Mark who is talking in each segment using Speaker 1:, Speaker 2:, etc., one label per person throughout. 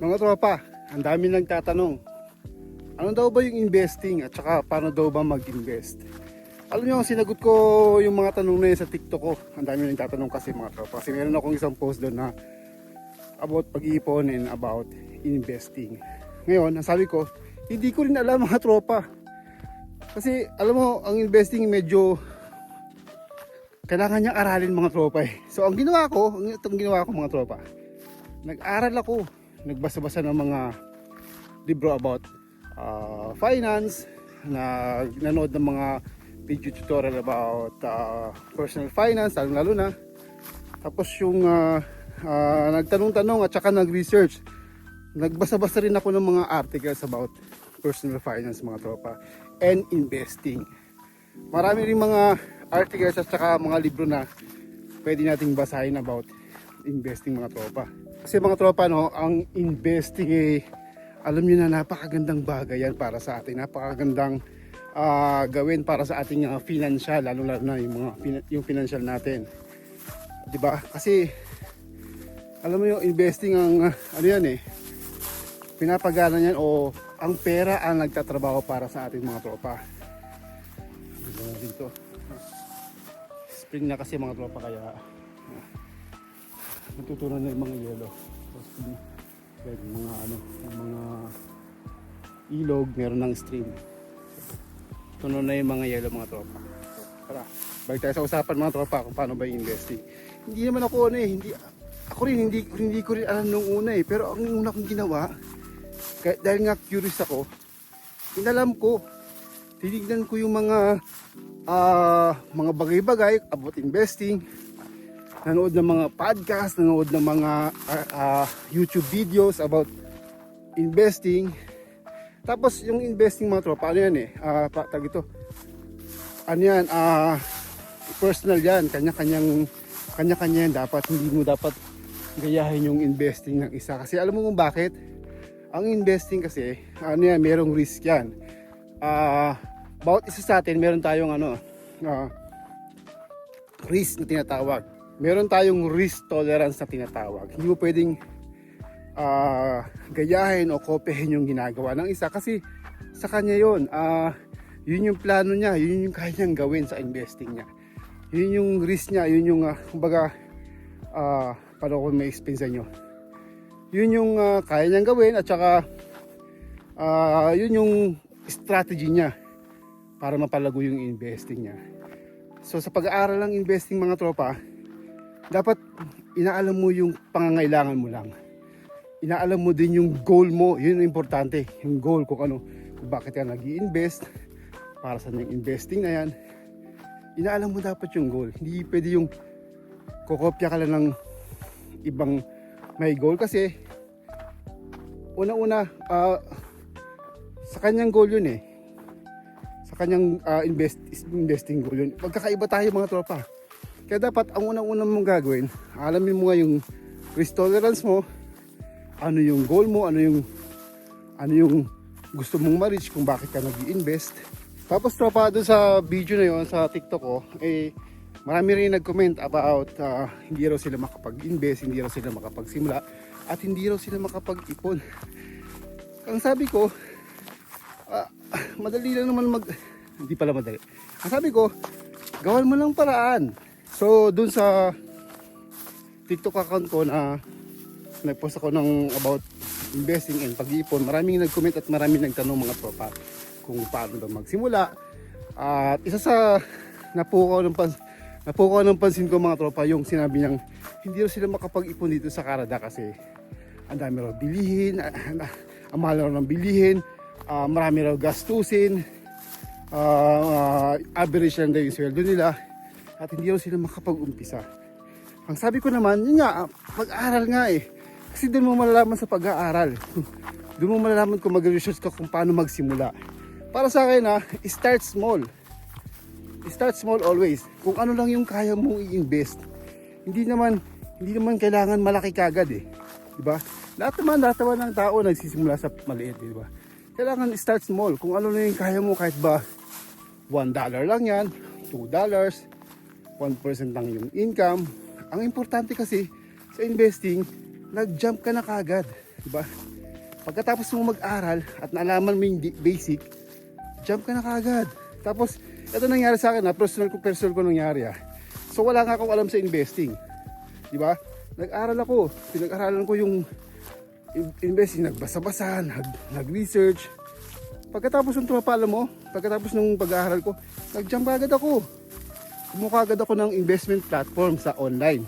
Speaker 1: Mga tropa, ang dami nagtatanong. Ano daw ba yung investing at saka paano daw ba mag-invest? Alam niyo, sinagot ko yung mga tanong na yun sa TikTok ko. Ang dami nagtatanong kasi mga tropa. Kasi meron akong isang post doon na about pag-iipon and about investing. Ngayon, ang sabi ko, hindi ko rin alam mga tropa. Kasi alam mo, ang investing medyo kailangan niyang aralin mga tropa eh. So ang ginawa ko, ang itong ginawa ko mga tropa, nag-aral ako, nagbasa-basa ng mga libro about uh, finance, na nanood ng mga video tutorial about uh, personal finance, lalo lalo na. Tapos yung uh, uh, nagtanong-tanong at saka nag-research, nagbasa-basa rin ako ng mga articles about personal finance mga tropa and investing. Marami rin mga articles at saka mga libro na pwede nating basahin about investing mga tropa. Kasi mga tropa no, ang investing eh, alam niyo na napakagandang bagay yan para sa atin. Napakagandang ah, gawin para sa ating ah, financial, lalo lalo na yung mga yung financial natin. ba? Kasi alam mo yung investing ang ah, ano yan eh pinapagana niyan o ang pera ang nagtatrabaho para sa ating mga tropa. Dito. Spring na kasi mga tropa kaya natutunan na yung mga yelo. Tapos like, mga ano, yung mga ilog, meron ng stream. Tunon na yung mga yelo mga tropa. So, tara, balik tayo sa usapan mga tropa kung paano ba yung investing. Hindi naman ako ano eh, hindi, ako rin hindi, hindi ko rin alam nung una eh. Pero ang una kong ginawa, kaya, dahil nga curious ako, inalam ko, tinignan ko yung mga ah, mga bagay-bagay about investing, nanood ng mga podcast, nanood ng mga ah, ah, YouTube videos about investing. Tapos yung investing mga tropa, ano yan eh, ah, pa, tag ito, ano yan, ah, personal yan, kanya-kanyang, kanya-kanya yan dapat, hindi mo dapat gayahin yung investing ng isa. Kasi alam mo kung bakit? Ang investing kasi, ano yan, merong risk yan. Ah, bawat isa sa atin, meron tayong ano, ah, risk na tinatawag. Meron tayong risk tolerance na tinatawag. Hindi mo pwedeng ah, gayahin o kopyahin yung ginagawa ng isa kasi sa kanya yon ah yun yung plano niya, yun yung kaya niyang gawin sa investing niya. Yun yung risk niya, yun yung, uh, kumbaga, ah paano ko may explain sa inyo. Yun yung ah, kaya niyang gawin at saka ah, yun yung strategy niya para mapalago yung investing niya. So sa pag-aaral ng investing mga tropa, dapat inaalam mo yung pangangailangan mo lang. Inaalam mo din yung goal mo, yun ang importante. Yung goal kung ano, kung bakit ka nag invest para sa yung investing na yan. Inaalam mo dapat yung goal. Hindi pwede yung kokopya ka lang ng ibang may goal kasi una-una ah, sa kanyang goal yun eh sa kanyang ah, invest, investing goal yun magkakaiba tayo mga tropa kaya dapat ang unang-unang mong gagawin alamin mo nga yung risk tolerance mo ano yung goal mo ano yung ano yung gusto mong ma-reach kung bakit ka nag invest tapos tropa doon sa video na yon sa tiktok ko eh marami rin nag-comment about ah, hindi raw sila makapag-invest hindi raw sila makapagsimula at hindi raw sila makapag-ipon. Ang sabi ko ah, madali lang naman mag hindi pala madali. Ang sabi ko gawan mo lang paraan so dun sa tiktok account ko na nagpost ako ng about investing and pag-iipon maraming nag-comment at maraming nagtanong mga tropa kung paano daw magsimula. At isa sa napukaw ng pans napukaw ng pansin ko mga tropa yung sinabi niyang hindi sila makapag-ipon dito sa Canada kasi ang dami raw bilihin ah, ah, ang mahal raw ng bilihin ah, marami raw gastusin ah, ah, average lang daw yung sweldo nila at hindi raw sila makapag-umpisa ang sabi ko naman yun nga ah, pag-aral nga eh kasi doon mo malalaman sa pag-aaral doon mo malalaman kung mag-research ka kung paano magsimula para sa akin ha start small start small always. Kung ano lang yung kaya mong i-invest. Hindi naman hindi naman kailangan malaki kagad eh. 'Di ba? Lahat naman lahat naman ng tao nagsisimula sa maliit, 'di ba? Kailangan start small. Kung ano lang yung kaya mo kahit ba 1 dollar lang 'yan, 2 dollars, 1% lang yung income. Ang importante kasi sa investing, nag-jump ka na kagad. Diba? Pagkatapos mo mag-aral at naalaman mo yung basic, jump ka na kagad. Tapos, ito nangyari sa akin na personal ko, personal ko nangyari ah. So wala nga akong alam sa investing. Di ba? Nag-aral ako. Pinag-aralan ko yung in- investing. Nagbasa-basa, nag, nag-research. Pagkatapos ng alam mo, pagkatapos ng pag-aaral ko, nag-jump agad ako. Kumuha agad ako ng investment platform sa online.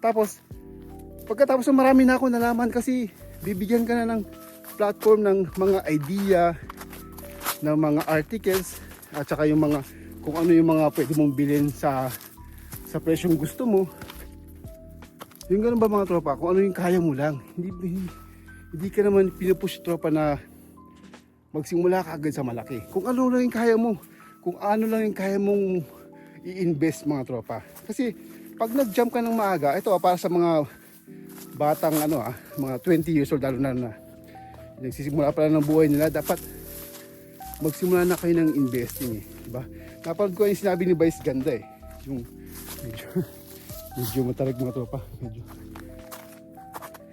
Speaker 1: Tapos, pagkatapos ng marami na ako nalaman kasi bibigyan ka na ng platform ng mga idea, ng mga articles, at saka yung mga kung ano yung mga pwede mong bilhin sa sa presyong gusto mo. Yung ganun ba mga tropa, kung ano yung kaya mo lang. Hindi, hindi, hindi ka naman pinupush tropa na magsimula ka agad sa malaki. Kung ano lang yung kaya mo, kung ano lang yung kaya mong i-invest mga tropa. Kasi pag nag-jump ka ng maaga, ito ah, para sa mga batang ano ah, mga 20 years old lalo na na nagsisimula pa lang ng buhay nila, dapat magsimula na kayo ng investing eh. Diba? Napanood ko yung sinabi ni Vice Ganda eh. Yung medyo, medyo matalag mga tropa. Medyo.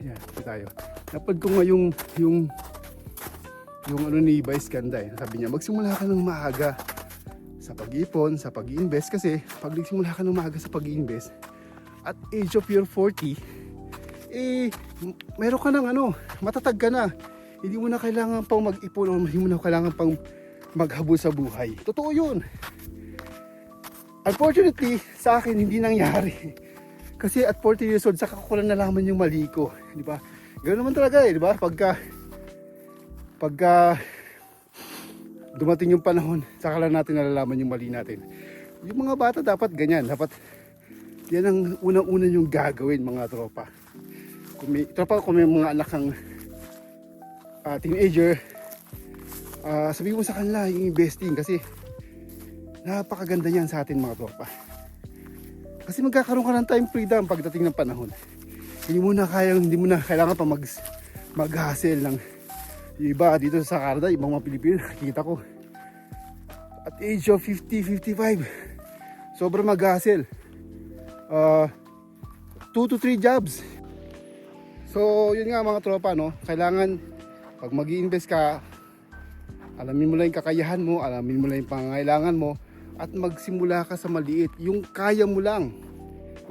Speaker 1: Yan, ito tayo. Napanood ko nga yung, yung, yung ano ni Vice Ganda eh. Sabi niya, magsimula ka ng maaga sa pag-ipon, sa pag-invest kasi pag nagsimula ka ng maaga sa pag-invest at age of your 40 eh meron ka ng ano matatag ka na. Hindi mo na kailangan pang mag-ipon o hindi mo na kailangan pang maghabol sa buhay. Totoo yun. Unfortunately sa akin hindi nangyari. Kasi at 40 years old saka ko lang nalaman yung mali ko di ba? Ganoon naman talaga eh di ba? Pagka pagka dumating yung panahon, saka lang natin nalalaman yung mali natin. Yung mga bata dapat ganyan, dapat yan ang unang-una yung gagawin mga tropa. Kung may, tropa, kung may mga anak kang ah, teenager, ah sabihin mo sa kanila yung investing kasi napakaganda niyan sa atin mga tropa. Kasi magkakaroon ka ng time freedom pagdating ng panahon. Hindi mo na kaya, hindi mo na kailangan pa mag, mag-hustle ng yung iba dito sa Canada, ibang mga Pilipino, nakikita ko. At age of 50, 55, sobrang mag-hustle. Uh, 2 to 3 jobs. So, yun nga mga tropa, no? Kailangan, pag mag invest ka, alamin mo lang yung kakayahan mo, alamin mo lang yung pangangailangan mo, at magsimula ka sa maliit. Yung kaya mo lang.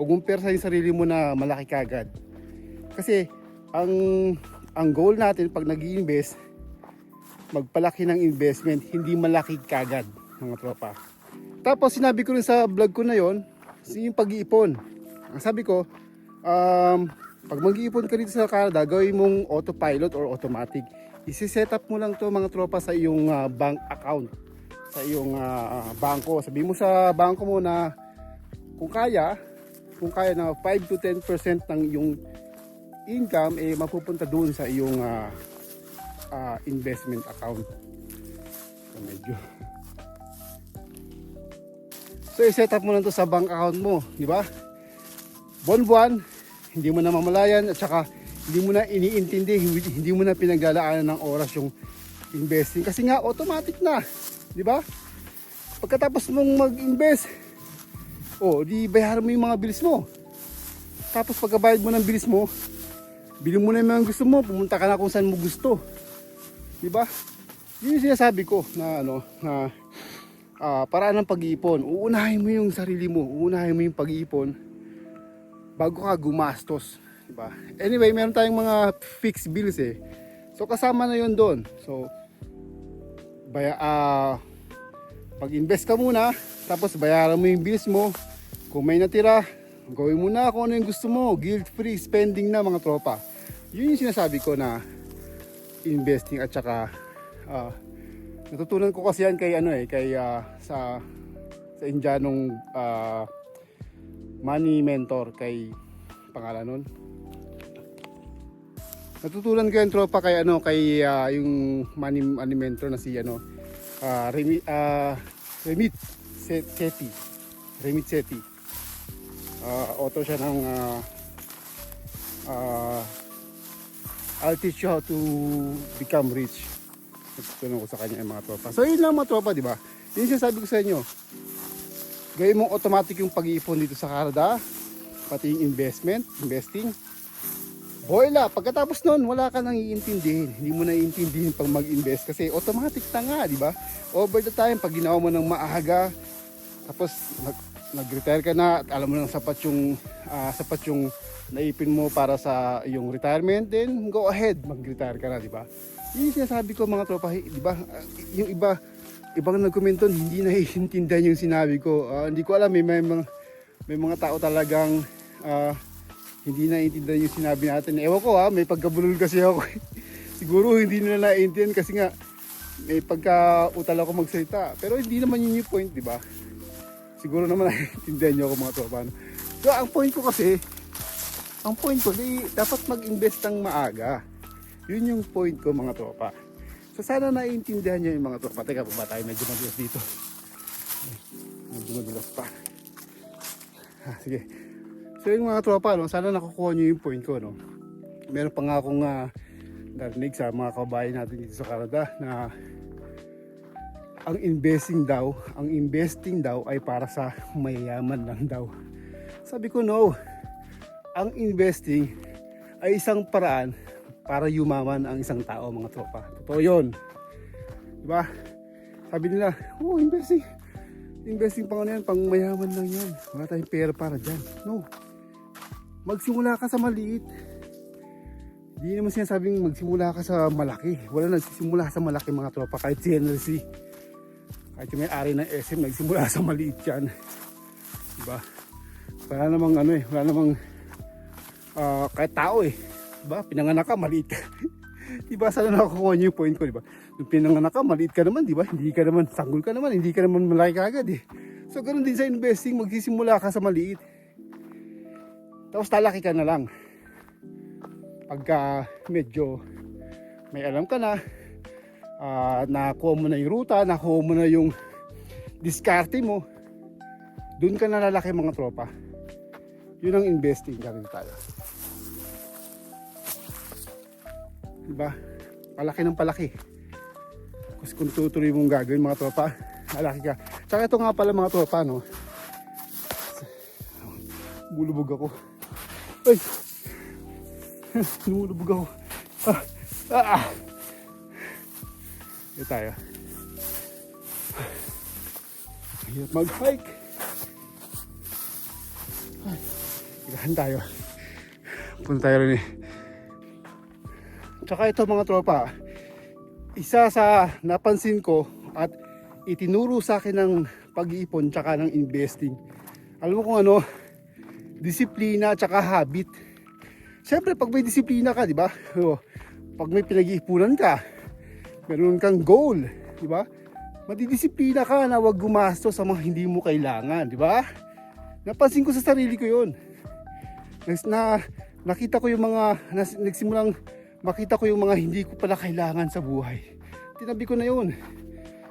Speaker 1: Huwag mong persa yung sarili mo na malaki kagad. Kasi, ang ang goal natin pag nag invest magpalaki ng investment, hindi malaki kagad, mga tropa. Tapos sinabi ko rin sa vlog ko na yon, yung pag-iipon. Ang sabi ko, um, pag mag-iipon ka dito sa Canada, gawin mong autopilot or automatic. Isi-set up mo lang to mga tropa sa iyong ah, bank account, sa iyong ah, bangko. Sabi mo sa bangko mo na kung kaya, kung kaya na 5 to 10% ng yung income eh mapupunta doon sa iyong ah, ah, investment account. So, medyo So i-set up mo lang to sa bank account mo, di ba? Buwan-buwan, hindi mo na mamalayan at saka hindi mo na iniintindi, hindi, mo na pinaglalaanan ng oras yung investing kasi nga automatic na, di ba? Pagkatapos mong mag-invest, oh, di bayaran mo yung mga bilis mo. Tapos pagkabayad mo ng bilis mo, Bili mo na yung mga gusto mo, pumunta ka na kung saan mo gusto. Di ba? Yun yung sinasabi ko na ano, na ah, paraan ng pag-iipon. Uunahin mo yung sarili mo, uunahin mo yung pag-iipon bago ka gumastos. Di ba? Anyway, meron tayong mga fixed bills eh. So kasama na yun doon. So, baya, ah, pag-invest ka muna, tapos bayaran mo yung bills mo. Kung may natira, gawin mo na kung ano yung gusto mo. Guilt-free spending na mga tropa. Yun yung sinasabi ko na investing at saka ah, natutunan ko kasi yan kay ano eh, kay ah, sa sa Indianong ah, money mentor kay pangalan nun. Natutunan ko yung tropa kay ano kay ah, yung money, money mentor na si ano ah Remi, ah, Remit Se- Seti. Remit Seti. Ah, author siya ng ah, ah, I'll teach you how to become rich. Nagtutulong ko sa kanya yung mga tropa. So yun lang mga tropa, di ba? Yun yung sabi ko sa inyo. Gawin mo automatic yung pag-iipon dito sa Canada. Pati yung investment, investing. Boyla, pagkatapos nun, wala ka nang iintindihin. Hindi mo na iintindihin pag mag-invest kasi automatic na nga, di ba? Over the time, pag ginawa mo ng maaga, tapos nag, nag-retire ka na, at alam mo nang sapat yung, ah, sapat yung naipin mo para sa yung retirement, then go ahead, mag-retire ka na, di ba? Yun yung sinasabi ko mga tropa, di ba? Ah, Yung iba, ibang nagkomento, hindi naiintindihan yung sinabi ko. Ah, hindi ko alam, may, may, mga, may mga tao talagang ah, hindi naiintindihan yung sinabi natin. Ewan ko ha, may pagkabulol kasi ako. Siguro hindi nila naiintindihan kasi nga may pagka-utal ako magsalita. Pero hindi naman yun yung point, di ba? Siguro naman naiintindihan nyo ako mga tropa. So ang point ko kasi, ang point ko, di, dapat mag-invest ng maaga. Yun yung point ko mga tropa. So sana naiintindihan nyo yung mga tropa. Teka, baba tayo medyo madulas dito. Medyo madulas pa. Ah, sige. So yung mga tropa, no, sana nakukuha nyo yung point ko. No? Meron pa nga akong uh, narinig sa mga kabayan natin dito sa Canada na ang investing daw, ang investing daw ay para sa mayayaman lang daw. Sabi ko no, ang investing ay isang paraan para yumaman ang isang tao mga tropa. Totoo yun. Diba? Sabi nila, oh investing, investing pang ano yan, pang mayaman lang yan. Wala tayong pera para dyan. No. Magsimula ka sa maliit. Hindi naman sinasabing magsimula ka sa malaki. Wala nagsisimula sa malaki mga tropa. Kahit si Henry C. Kahit yung may-ari ng SM, nagsimula sa maliit yan. Diba? Wala namang ano eh, wala namang ah, kahit tao eh. Diba? Pinanganak ka, maliit ka. diba? Sana nakakuha niyo yung point ko, diba? Nung pinanganak ka, maliit ka naman, diba? Hindi ka naman, sanggol ka naman, hindi ka naman malaki ka agad eh. So, ganun din sa investing, magsisimula ka sa maliit. Tapos talaki ka na lang. Pagka medyo may alam ka na, ah nakuha mo na yung ruta, nakuha mo na yung diskarte mo, dun ka na lalaki mga tropa. Yun ang investing gawin tayo. Diba? Palaki ng palaki. Kasi kung tutuloy mong gagawin mga tropa, malaki ka. Tsaka ito nga pala mga tropa, no? Bulubog ako. Ay! Lumulubog ako. Ah! Ah! ah. Ito tayo. Hirap mag-hike. Ay, tayo. Punta tayo rin eh. Tsaka ito mga tropa, isa sa napansin ko at itinuro sa akin ng pag-iipon tsaka ng investing. Alam mo kung ano, disiplina tsaka habit. Siyempre pag may disiplina ka, di ba? Pag may pinag-iipunan ka, meron kang goal, di ba? Madidisiplina ka na wag gumasto sa mga hindi mo kailangan, di ba? Napansin ko sa sarili ko 'yon. Na nakita ko yung mga nas, nagsimulang makita ko yung mga hindi ko pala kailangan sa buhay. Tinabi ko na 'yon.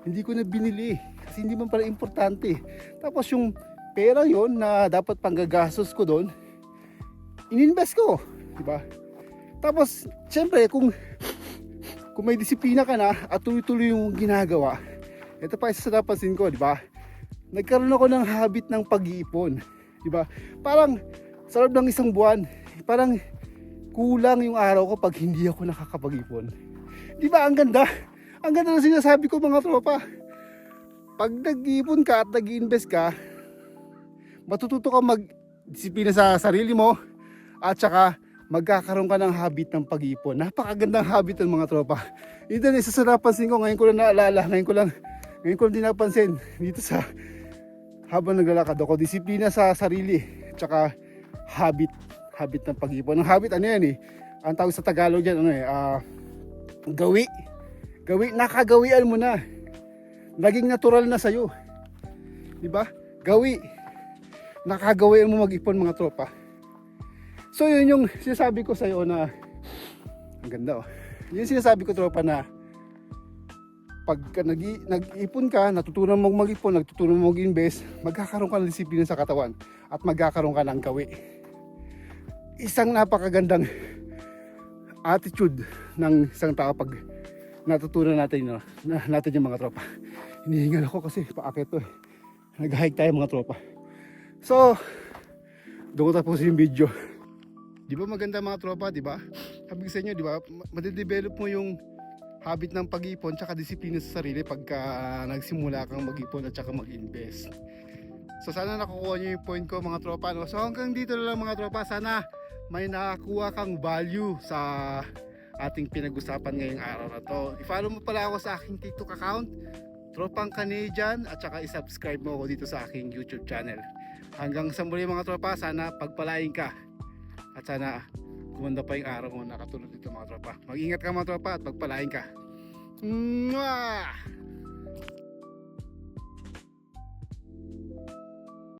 Speaker 1: Hindi ko na binili kasi hindi man pala importante. Tapos yung pera 'yon na dapat panggagastos ko doon, ininvest ko, di ba? Tapos, syempre, kung kung may disiplina ka na at tuloy-tuloy yung ginagawa, ito pa isa sa napansin ko, di ba? Nagkaroon ako ng habit ng pag-iipon, di ba? Parang sa loob ng isang buwan, parang kulang yung araw ko pag hindi ako nakakapag-ipon. Di ba? Ang ganda. Ang ganda ng sinasabi ko mga tropa. Pag nag-iipon ka at nag-invest ka, matututo ka mag-disiplina sa sarili mo at saka magkakaroon ka ng habit ng pag-ipon. Napakagandang habit ng mga tropa. Ito na isa sa napansin ko, ngayon ko lang naalala, ngayon ko lang, ngayon ko lang din napansin dito sa habang naglalakad ako, disiplina sa sarili, tsaka habit, habit ng pag-ipon. Ang habit, ano yan eh, ang tawag sa Tagalog yan, ano eh, ah, gawi. Gawi, nakagawian mo na. Naging natural na sa'yo. Di ba? Gawi. Nakagawian mo mag-ipon mga tropa. So yun yung sinasabi ko sa'yo na ang ganda oh. Yun sinasabi ko tropa na pag nag nag-ipon ka, natutunan mong mag-ipon, natutunan mong mag-invest, magkakaroon ka ng disiplina sa katawan at magkakaroon ka ng gawi. Isang napakagandang attitude ng isang tao pag natutunan natin, no, na, natin yung mga tropa. Hinihingal ako kasi paakit to eh. Nag-hike tayo mga tropa. So, doon ko tapos yung video. Di ba maganda mga tropa, di ba? Sabi ko sa inyo, di ba? ma- Madedevelop mo yung habit ng pag-ipon tsaka disiplina sa sarili pagka nagsimula kang mag-ipon at tsaka mag-invest. So sana nakukuha nyo yung point ko mga tropa. No? So hanggang dito na lang mga tropa. Sana may nakakuha kang value sa ating pinag-usapan ngayong araw na to. I-follow mo pala ako sa aking TikTok account, Tropang Canadian, at saka i-subscribe mo ako dito sa aking YouTube channel. Hanggang sa muli mga tropa, sana pagpalain ka. At sana kumanda pa yung araw mo nakatulog dito mga tropa. Mag-ingat ka mga tropa at pagpalain ka. Mwah!